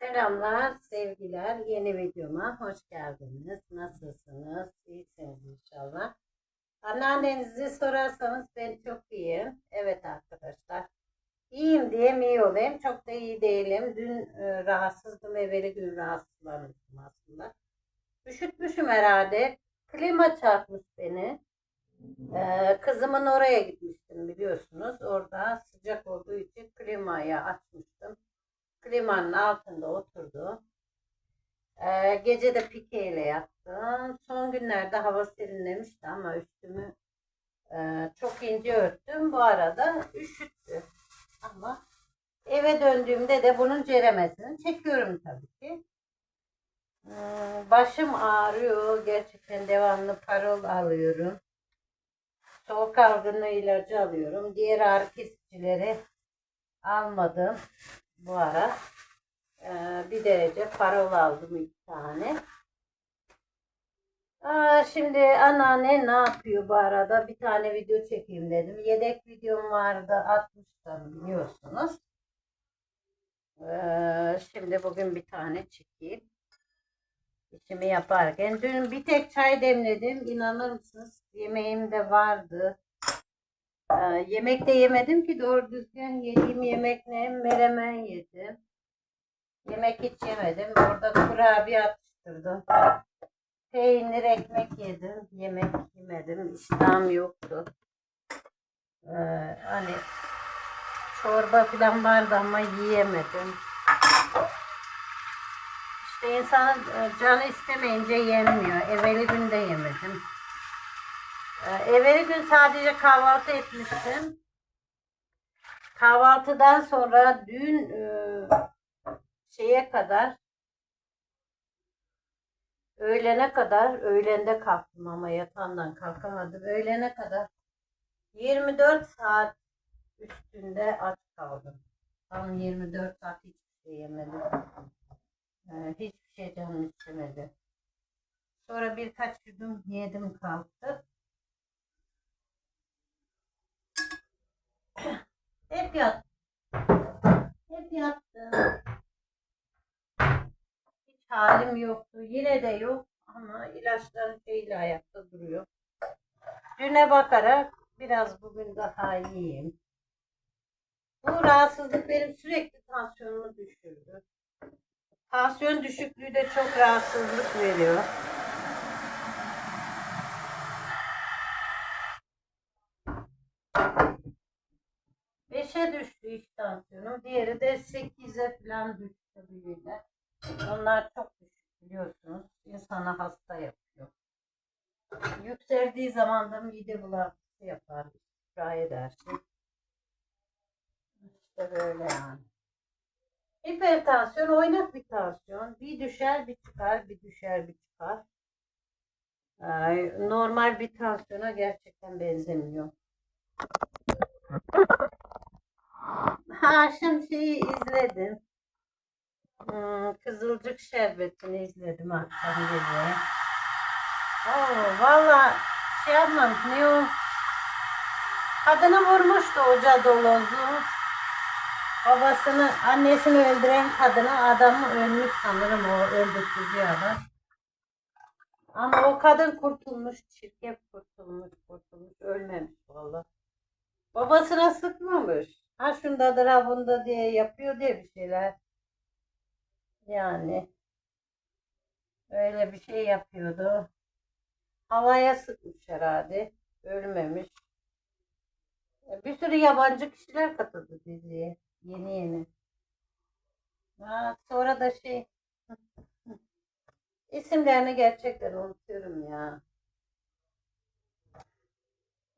Selamlar, sevgiler. Yeni videoma hoş geldiniz. Nasılsınız? İyisiniz inşallah. Anneannenizi sorarsanız ben çok iyiyim. Evet arkadaşlar. İyiyim diyeyim iyi olayım. Çok da iyi değilim. Dün e, rahatsızdım. Evveli gün rahatsızlanmıştım aslında. Üşütmüşüm herhalde. Klima çarpmış beni. Ee, kızımın oraya gitmiştim biliyorsunuz. Orada sıcak olduğu için klimayı açmıştım klimanın altında oturdu. Ee, gece de pikeyle yattım. Son günlerde hava serinlemişti ama üstümü e, çok ince örttüm. Bu arada üşüttü. Ama eve döndüğümde de bunun ceremesini çekiyorum tabii ki. Hmm, Başım ağrıyor. Gerçekten devamlı parol alıyorum. Soğuk algınlığı ilacı alıyorum. Diğer ağrı kesicileri almadım bu ara. Ee, bir derece parol aldım iki tane. Aa, şimdi anneanne ne yapıyor bu arada? Bir tane video çekeyim dedim. Yedek videom vardı atmıştım biliyorsunuz. Ee, şimdi bugün bir tane çekeyim. İşimi yaparken. Dün bir tek çay demledim. İnanır mısınız? Yemeğim de vardı. Ee, yemek de yemedim ki doğru düzgün yediğim yemek ne? Menemen yedim. Yemek hiç yemedim. Orada kurabiye atıştırdım. Peynir, ekmek yedim. Yemek yemedim. İştahım yoktu. Ee, hani çorba falan vardı ama yiyemedim. İşte insanın e, canı istemeyince yenmiyor. Evveli gün de yemedim. Ee, Evveli gün sadece kahvaltı etmiştim. Kahvaltıdan sonra dün e, şeye kadar öğlene kadar öğlende kalktım ama yatağımdan kalkamadım. Öğlene kadar 24 saat üstünde aç kaldım. Tam 24 saat hiçbir şey yemedim. Ee, hiçbir şey canım istemedi. Sonra birkaç yudum yedim kalktı. Hep yat. Hep yattım. Hiç halim yoktu. Yine de yok ama ilaçların şeyle ayakta duruyor. Düne bakarak biraz bugün daha iyiyim. Bu rahatsızlık benim sürekli tansiyonumu düşürdü. Tansiyon düşüklüğü de çok rahatsızlık veriyor. Beşe düştü iş tansiyonum. Diğeri de sekize falan düştü biriyle. Onlar çok düşük biliyorsunuz. İnsanı hasta yapıyor. Yükseldiği zaman da mide bulantısı yapar. İstifra edersin. İşte böyle yani. Hipertansiyon oynak bir tansiyon. Bir düşer bir çıkar, bir düşer bir çıkar. Normal bir tansiyona gerçekten benzemiyor. Akşam şeyi izledim. Hmm, Kızılcık Şerbeti'ni izledim akşam gece. Oo, valla şey yapmamış. Ne o? Kadını vurmuştu o cadolozu. Babasını, annesini öldüren kadını adamı ölmüş sanırım o öldürtücü adam. Ama o kadın kurtulmuş, çirkef kurtulmuş, kurtulmuş, ölmemiş valla. Babasına sıkmamış. Ha şundadır ha bunda diye yapıyor diye bir şeyler. Yani öyle bir şey yapıyordu. Havaya sıkmış herhalde. Ölmemiş. E, Bir sürü yabancı kişiler katıldı diziye. Yeni yeni. Ha, sonra da şey isimlerini gerçekten unutuyorum ya.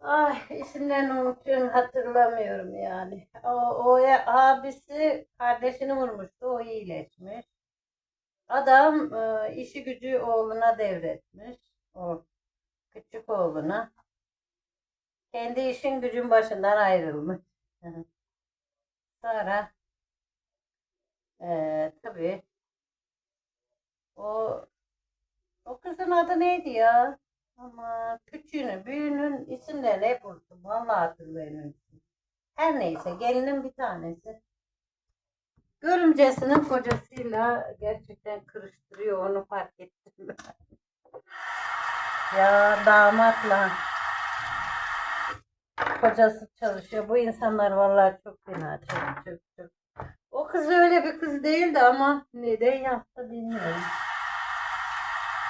Ay isimlerini unutuyorum hatırlamıyorum yani. O, o abisi kardeşini vurmuştu o iyileşmiş. Adam e, işi gücü oğluna devretmiş. O küçük oğluna. Kendi işin gücün başından ayrılmış. Sonra e, tabii o o kızın adı neydi ya? Ama küçüğünün, büyüğünün isimlerini hep unuttum. Vallahi hatırlayamıyorum. Her neyse gelinin bir tanesi. Görümcesinin kocasıyla gerçekten kırıştırıyor onu fark ettim ben. Ya damatla kocası çalışıyor. Bu insanlar vallahi çok fena. Çok çok çok. O kız öyle bir kız değildi ama neden yaptı bilmiyorum.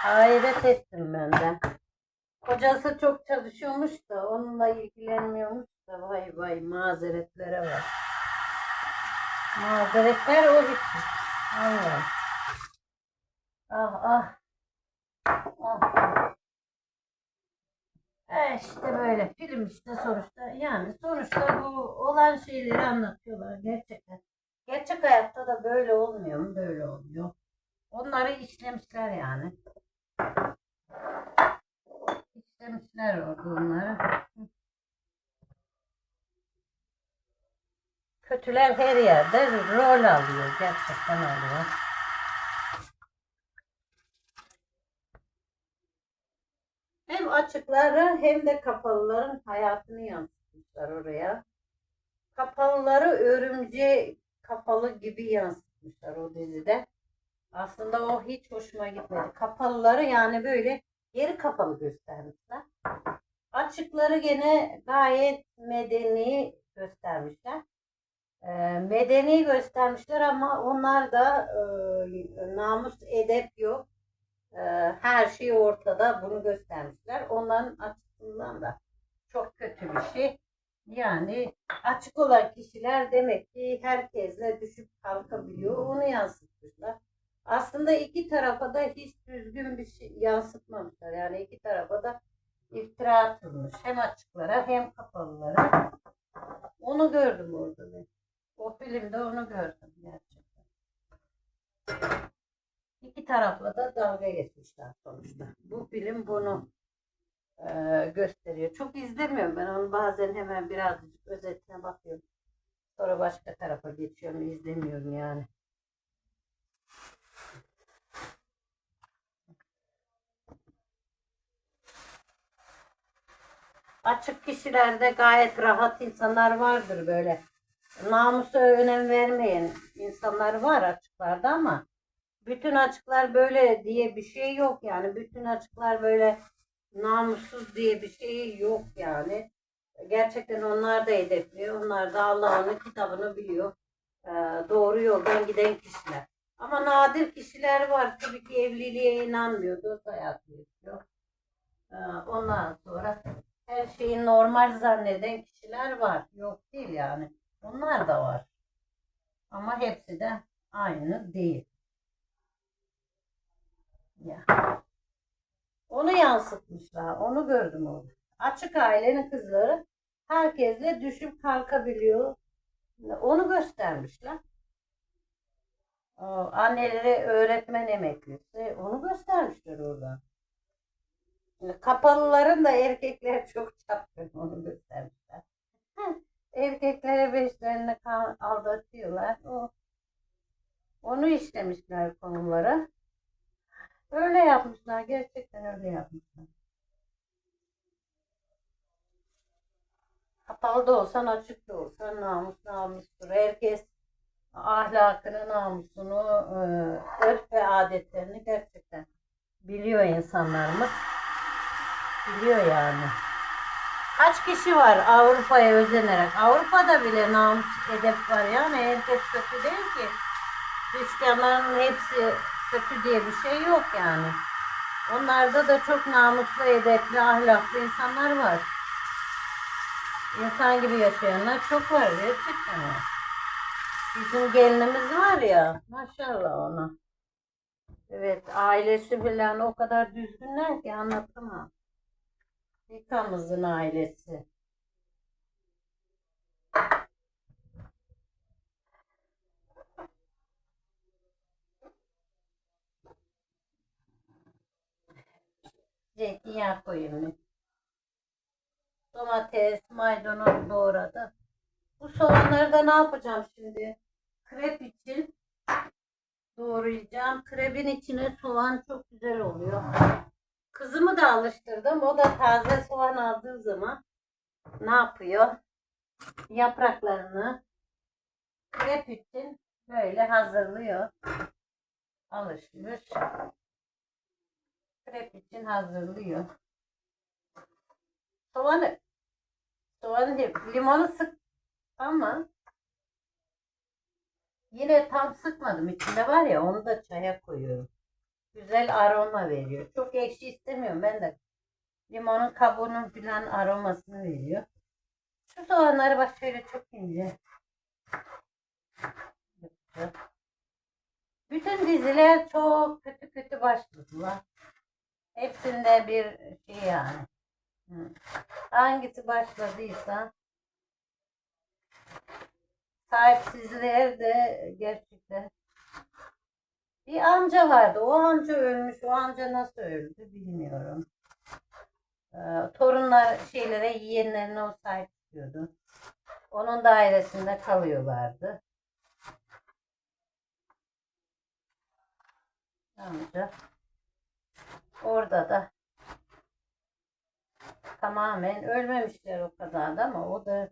Hayret ettim ben de. Kocası çok çalışıyormuş da onunla ilgilenmiyormuş da vay vay mazeretlere var. Mazeretler o bitti. Allah. Ah ah. Ah. E işte böyle film işte sonuçta yani sonuçta bu olan şeyleri anlatıyorlar gerçekten. Gerçek hayatta da böyle olmuyor mu? Böyle oluyor. Onları işlemişler yani. İşlemişler orada onları. Kötüler her yerde rol alıyor. Gerçekten alıyor. Hem açıkları hem de kapalıların hayatını yansıtmışlar oraya. Kapalıları örümce kapalı gibi yansıtmışlar o dizide. Aslında o hiç hoşuma gitmedi. Kapalıları yani böyle geri kapalı göstermişler. Açıkları gene gayet medeni göstermişler. Ee, medeni göstermişler ama onlar da e, namus edep yok. Ee, her şey ortada bunu göstermişler. Onların açısından da çok kötü bir şey. Yani açık olan kişiler demek ki herkesle düşüp kalkabiliyor. Onu yansıtmışlar. Aslında iki tarafa da hiç düzgün bir şey yansıtmamışlar. Yani iki tarafa da iftira atılmış. Hem açıklara hem kapalılara. Onu gördüm orada ben. O filmde onu gördüm gerçekten. İki tarafla da dalga geçmişler sonuçta. Bu film bunu e, gösteriyor. Çok izlemiyorum ben onu bazen hemen birazcık özetine bakıyorum. Sonra başka tarafa geçiyorum izlemiyorum yani. Açık kişilerde gayet rahat insanlar vardır böyle. Namusa önem vermeyen insanlar var açıklarda ama bütün açıklar böyle diye bir şey yok yani. Bütün açıklar böyle namussuz diye bir şey yok yani. Gerçekten onlar da hedefliyor. Onlar da Allah'ın kitabını biliyor. Ee, doğru yoldan giden kişiler. Ama nadir kişiler var. Tabii ki evliliğe inanmıyor. Dost hayatı yaşıyor. Ee, ondan sonra her şeyi normal zanneden kişiler var. Yok değil yani. Onlar da var. Ama hepsi de aynı değil. Ya. Onu yansıtmışlar. Onu gördüm orada. Açık ailenin kızları herkesle düşüp kalkabiliyor. Onu göstermişler. O, anneleri öğretmen emeklisi. Onu göstermişler orada. Kapalıların da erkekler çok çapkın. Onu göstermişler. Erkeklere beşlerini aldatıyorlar. O, onu işlemişler konulara. Öyle yapmışlar. Gerçekten öyle yapmışlar. Kapalı da olsan açık da olsan namus namustur. Herkes ahlakını, namusunu, e, örf ve adetlerini gerçekten biliyor insanlarımız. Biliyor yani. Kaç kişi var Avrupa'ya özenerek? Avrupa'da bile namus edep var yani herkes kötü değil ki. Hristiyanların hepsi kötü diye bir şey yok yani. Onlarda da çok namuslu, edepli, ahlaklı insanlar var. İnsan gibi yaşayanlar çok var gerçekten var. Bizim gelinimiz var ya maşallah ona. Evet ailesi falan o kadar düzgünler ki anlatamam. Yıkamızın ailesi. Zeytinyağı koyayım. Domates, maydanoz doğradı. Bu soğanları da ne yapacağım şimdi? Krep için doğrayacağım. Krebin içine soğan çok güzel oluyor. Kızımı da alıştırdım. O da taze soğan aldığı zaman ne yapıyor? Yapraklarını krep için Böyle hazırlıyor. Alışmış. Krep için hazırlıyor. Soğanı soğanı limonu sık ama yine tam sıkmadım. İçinde var ya onu da çaya koyuyorum. Güzel aroma veriyor. Çok ekşi istemiyorum ben de. Limonun kabuğunun filan aromasını veriyor. Şu soğanları bak şöyle çok ince. Bütün diziler çok kötü kötü başladılar. Hepsinde bir şey yani. Hangisi başladıysa sahipsizler de gerçekten bir amca vardı. O amca ölmüş. O amca nasıl öldü bilmiyorum. Ee, torunlar şeylere yeğenlerine o sahip çıkıyordu. Onun dairesinde kalıyorlardı. Amca. Orada da tamamen ölmemişler o kadar da ama o da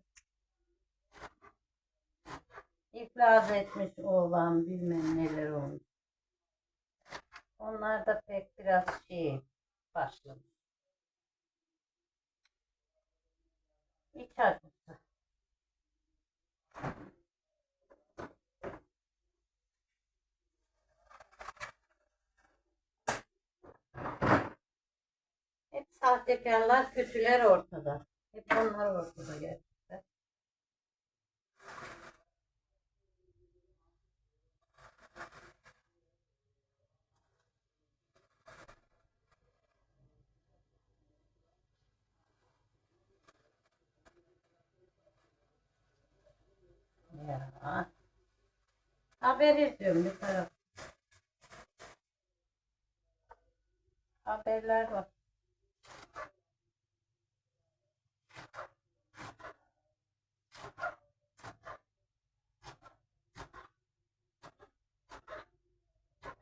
iflas etmiş oğlan bilmem neler olmuş. Onlar da pek biraz şey başlamış. İç acısı. Hep sahtekarlar, kötüler ortada. Hep onlar ortada gerçekten. Ya. Haber izliyorum bir taraf. Haberler var.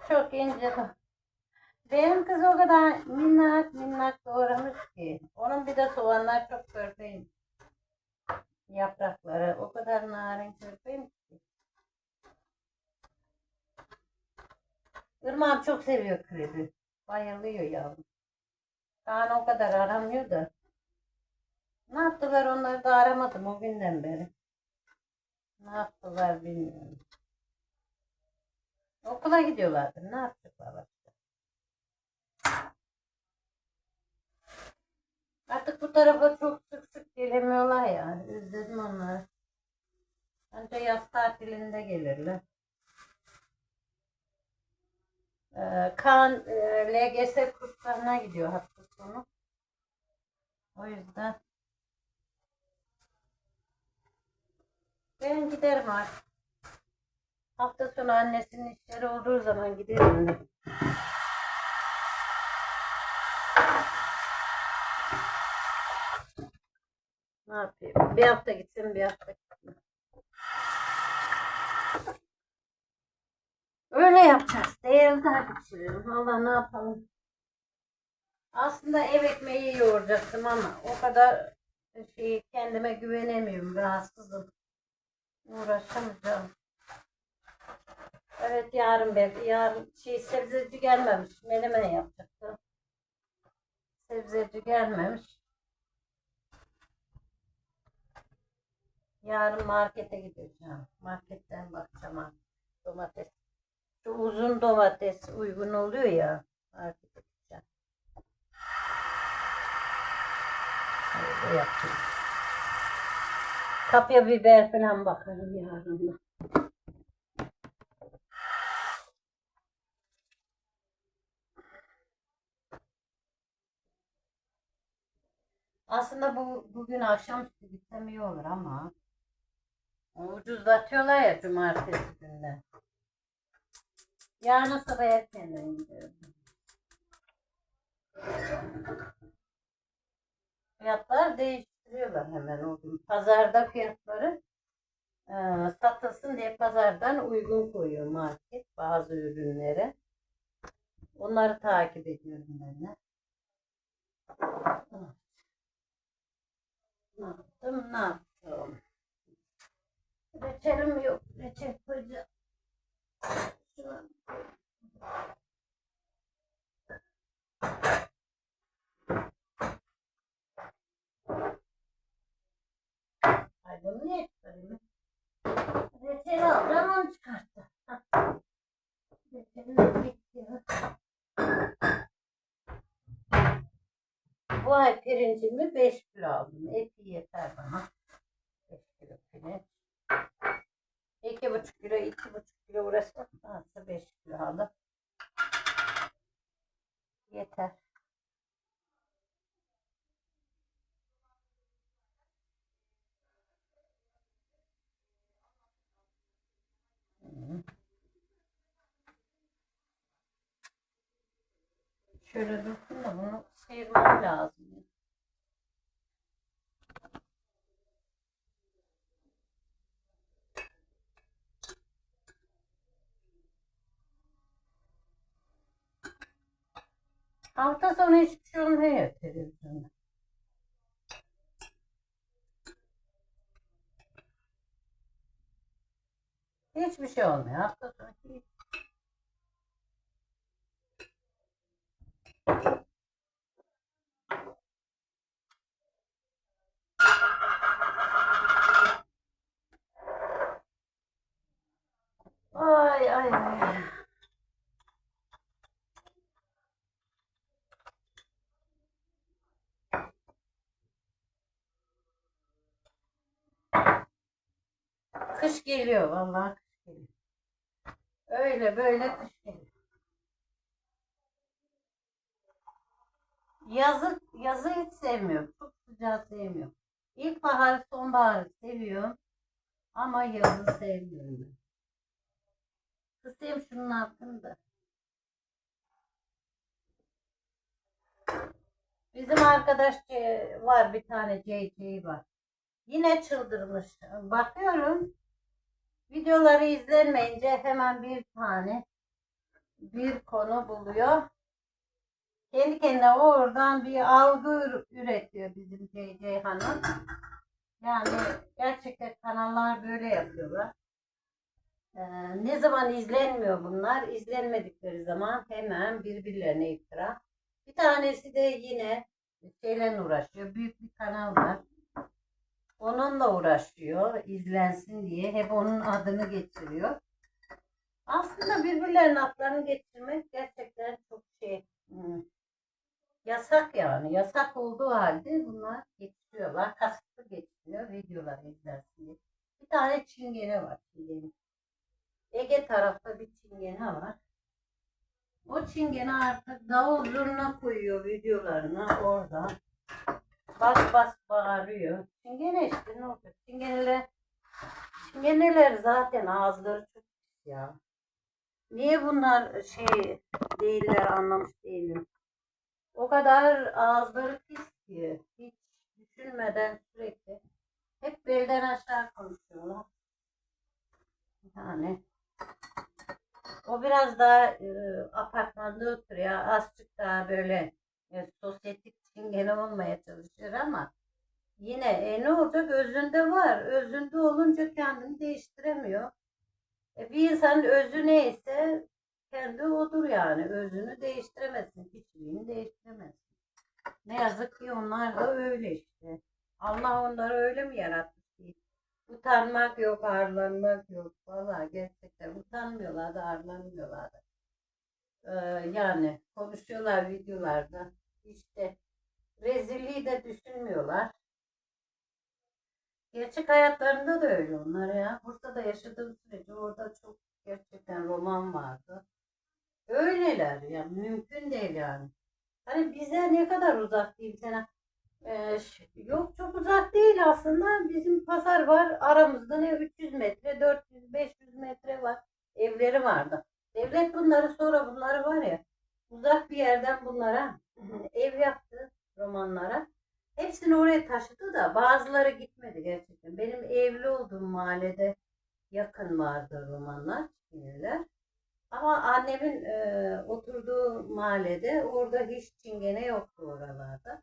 Çok ince. Benim kız o kadar minnak minnak doğramış ki. Onun bir de soğanlar çok körpeymiş. Yaprakları o kadar narin körpeymiş ki. Irmağım çok seviyor krebi. Bayılıyor yavrum. Kaan o kadar aramıyor da. Ne yaptılar onları da aramadım o günden beri. Ne yaptılar bilmiyorum. Okula gidiyorlardı. Ne yapacaklar Artık bu tarafa çok sık sık gelemiyorlar ya. Özledim onları. Anca yaz tatilinde gelirler. Ee, Kaan e, LGS kurslarına gidiyor hafta sonu. O yüzden ben giderim artık. Hafta sonu annesinin işleri olduğu zaman giderim. Ne yapayım? Bir hafta gitsin, bir hafta gitsin. Öyle yapacağız. Değerli takipçilerim. Valla ne yapalım. Aslında ev ekmeği yoğuracaktım ama o kadar şey kendime güvenemiyorum. Rahatsızım. Uğraşamayacağım. Evet yarın belki. Yarın şey sebzeci gelmemiş. Menemen yapacaktı. Sebzeci gelmemiş. Yarın markete gideceğim. Marketten bakacağım. Domates. Şu uzun domates uygun oluyor ya. Markete gideceğim. Öyle yapayım. Kapya biber falan bakarım yarın da. Aslında bu bugün akşamüstü gitsem iyi olur ama ucuzlatıyorlar ya cumartesi günde. Yarın sabah erkenden gidiyorum. Fiyatlar değiştiriyorlar hemen o gün. Pazarda fiyatları e, satılsın diye pazardan uygun koyuyor market bazı ürünleri. Onları takip ediyorum ben de. Ne yaptım? Ne yaptım? Reçelim yok. Reçel koyacağım. Şunu- Ay bunu niye çıkarayım? Reçeli alacağım onu çıkarttı. Hah. Reçeli bitti. Bu ay pirincimi 5 Hafta sonu hiçbir şey olmuyor televizyonda. Hiçbir şey olmuyor. Hafta sonu hiç. Ay ay ay. Kış geliyor vallahi kış geliyor. Öyle böyle kış geliyor. Yazı, yazı hiç sevmiyorum. Çok sıcağı sevmiyorum. İlkbahar, sonbaharı seviyorum. Ama yazı sevmiyorum. ben. Kısayım şunun altını da. Bizim arkadaş var bir tane CC var. Yine çıldırmış. Bakıyorum videoları izlenmeyince hemen bir tane bir konu buluyor. Kendi kendine oradan bir algı ür- üretiyor bizim CC Hanım. Yani gerçekten kanallar böyle yapıyorlar. Ee, ne zaman izlenmiyor bunlar? İzlenmedikleri zaman hemen birbirlerine iftira. Bir tanesi de yine şeyle uğraşıyor. Büyük bir kanal var. Onunla uğraşıyor. izlensin diye. Hep onun adını getiriyor. Aslında birbirlerinin adlarını getirmek gerçekten çok şey hmm, yasak yani. Yasak olduğu halde bunlar getiriyorlar. Kasıtlı getiriyor. Videolar izlensin diye. Bir tane çingene var. Çingene. Ege tarafta bir çingene var. O çingene artık davul zurna koyuyor videolarına orada. Bas bas bağırıyor. Çingene işte ne olacak? Çingeneler, çingeneler zaten ağızları çok ya. Niye bunlar şey değiller anlamış değilim. O kadar ağızları pis ki hiç düşünmeden sürekli hep belden aşağı konuşuyorlar. Yani o biraz daha e, apartmanda oturuyor. Azıcık daha böyle e, sosyetik çingene olmaya çalışıyor ama yine e, ne olacak? Özünde var. Özünde olunca kendini değiştiremiyor. E, bir insanın özü neyse kendi odur yani. Özünü değiştiremezsin. Kişiliğini değiştiremezsin. Ne yazık ki onlar da öyle işte. Allah onları öyle mi yaratmış ki? Utanmak yok, arlanmak yok. Vallahi gerçekten utanmıyorlar da arlanmıyorlar da. Ee, yani konuşuyorlar videolarda. İşte rezilliği de düşünmüyorlar. Gerçek hayatlarında da öyle onlar ya. Bursa'da yaşadığım sürece orada çok gerçekten roman vardı. Öyleler ya mümkün değil yani. Hani bize ne kadar uzak diyeyim sana. Ee, yok çok uzak değil aslında. Bizim pazar var. Aramızda ne 300 metre, 400, 500 metre var. Evleri vardı. Devlet bunları sonra bunları var ya uzak bir yerden bunlara ev yaptı romanlara. Hepsini oraya taşıdı da bazıları gitmedi gerçekten. Benim evli olduğum mahallede yakın vardı romanlar, çingeneler. Ama annemin e, oturduğu mahallede orada hiç çingene yoktu oralarda.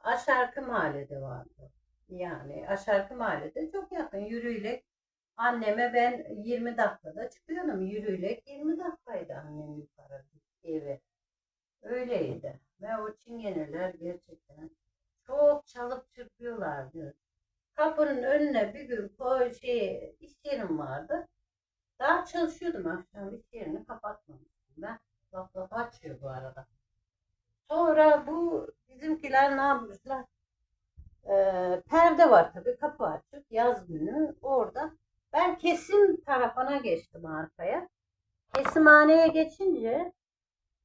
Aşarkı mahallede vardı. Yani Aşarkı mahallede çok yakın yürüyerek Anneme ben 20 dakikada çıkıyordum. Yürüyerek 20 dakikaydı annem yukarı eve. Öyleydi. Ve o çingeneler gerçekten çok çalıp çırpıyorlardı. Kapının önüne bir gün koy şey iş yerim vardı. Daha çalışıyordum akşam iş yerini kapatmamıştım ben. Bak bak açıyor bu arada. Sonra bu bizimkiler ne yapmışlar? Ee, perde var tabii kapı açık yaz günü orada. Ben kesim tarafına geçtim arkaya. Kesimhaneye geçince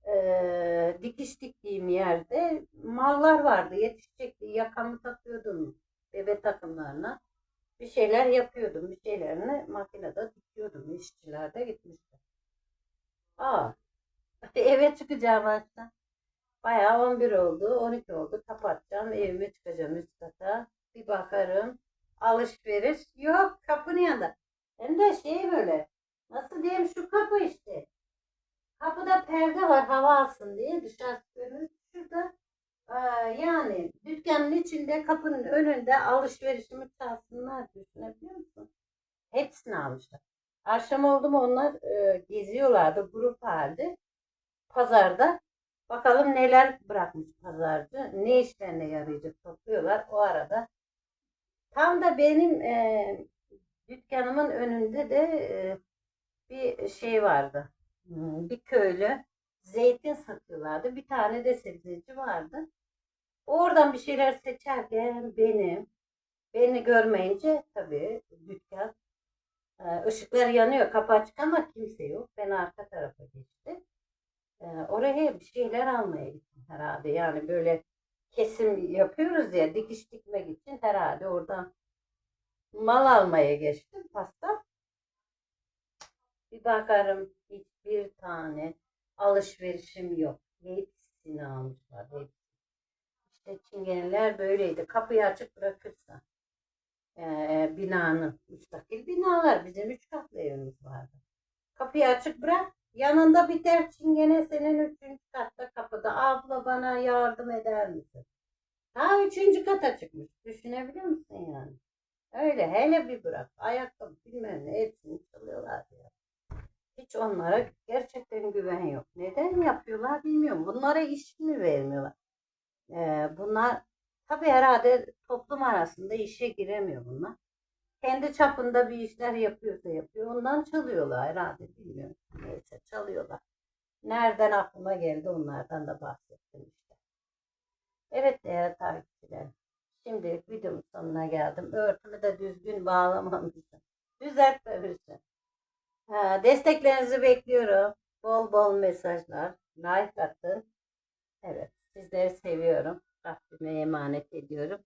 e, dikiş diktiğim yerde mallar vardı. Yetişecekti. Yakamı takıyordum bebe takımlarına. Bir şeyler yapıyordum. Bir şeylerini makinede dikiyordum. İşçiler de gitmişti. Aa, eve çıkacağım hatta. Bayağı 11 oldu, 12 oldu. Kapatacağım, evime çıkacağım üst kata. Bir bakarım. Alışveriş yok kapının yanında. Hem de şey böyle. Nasıl diyeyim şu kapı işte. Perde var hava alsın diye dışarı çıkıyoruz. Şurada aa, yani dükkanın içinde kapının önünde alışverişimi çalsınlar düşünebiliyor musun? Hepsini almışlar. Akşam oldu mu onlar e, geziyorlardı grup halde. Pazarda Bakalım neler bırakmış pazarcı. Ne işlerine yarayacak topluyorlar. O arada tam da benim e, dükkanımın önünde de e, bir şey vardı. Hmm, Bir köylü zeytin satıyorlardı. Bir tane de sebzeci vardı. Oradan bir şeyler seçerken benim beni görmeyince tabii dükkan e, ışıklar yanıyor kapı açık ama kimse yok. Ben arka tarafa geçtim. Ee, oraya bir şeyler almaya gittim herhalde. Yani böyle kesim yapıyoruz ya dikiş dikmek için herhalde oradan mal almaya geçtim pasta. Bir bakarım hiçbir tane alışverişim yok. Hepsini almışlar. Hepsini. İşte çingeneler böyleydi. Kapıyı açık bırakırsan ee, binanın müstakil binalar. Bizim üç katlı evimiz vardı. Kapıyı açık bırak Yanında biter çingene senin üçüncü katta kapıda. Abla bana yardım eder misin? Ta üçüncü kata çıkmış. Düşünebiliyor musun yani? Öyle hele bir bırak. Ayakkabı bilmem ne hepsini çalıyorlar ya. Hiç onlara gerçekten güven yok. Neden yapıyorlar bilmiyorum. Bunlara iş mi vermiyorlar? Ee, bunlar tabii herhalde toplum arasında işe giremiyor bunlar kendi çapında bir işler yapıyorsa yapıyor. Ondan çalıyorlar herhalde bilmiyorum. Neyse çalıyorlar. Nereden aklıma geldi onlardan da bahsettim işte. Evet değerli takipçilerim. Şimdi videomun sonuna geldim. Örtümü de düzgün bağlamamışım. Düzeltmemişim. Ha, desteklerinizi bekliyorum. Bol bol mesajlar. Like atın. Evet sizleri seviyorum. Rabbime emanet ediyorum.